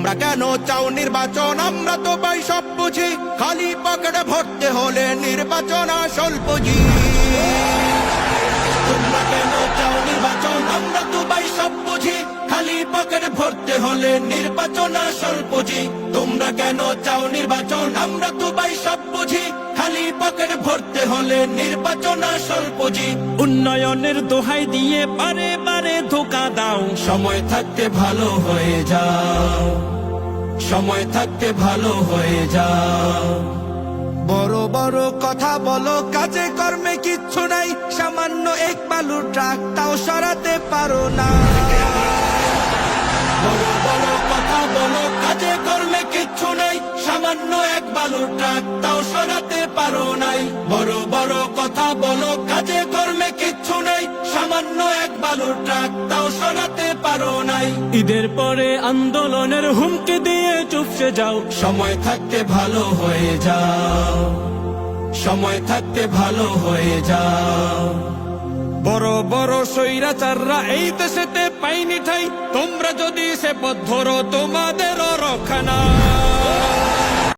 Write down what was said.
তোমরা কেন চাও নির্বাচন? আমরা তো পাই সব বুঝি। খালি পকেটে ভরতে হলে নির্বাচন আসল তোমরা কেন নির্বাচন? আমরা সব বুঝি। খালি হলে নির্বাচন আসল পুঁজি। তোমরা কেন চাও নির্বাচন? আমরা তো পাই সব বুঝি। খালি পকেটে ভরতে হলে নির্বাচন আসল পুঁজি। উন্নয়নের দোহাই দিয়ে বারে বারে ধোকা দাও। সময় থাকতে ভালো হয়ে যাও। সময় থাকতে ভালো হয়ে যাও। বড় বড় কথা বলো, কাজে কর্মে কিচ্ছু নাই। সামান্য এক বালু ট্রাক, তাও সরাতে পারো না। বড় বড় কথা বলো, কাজে কর্মে সামান্য এক বালু ট্রাক, তাও সরাতে পারো নাই। বড় বড় কথা বলো, কাজে কর্মে কিচ্ছু নাই। সামান্য এক বালু ট্রাক, তাও সরাতে পারো নাই। ঈদের পরে আন্দোলনের হুমকি দিয়ে চুপসে যাও। সময় থাকতে ভালো হয়ে যাও। সময় থাকতে ভালো হয়ে যাও। বড় বড় সৈরাচাররা এই দেশেতে পাইনি ঠাই। তোমরা যদি সে পথ ধরো নাই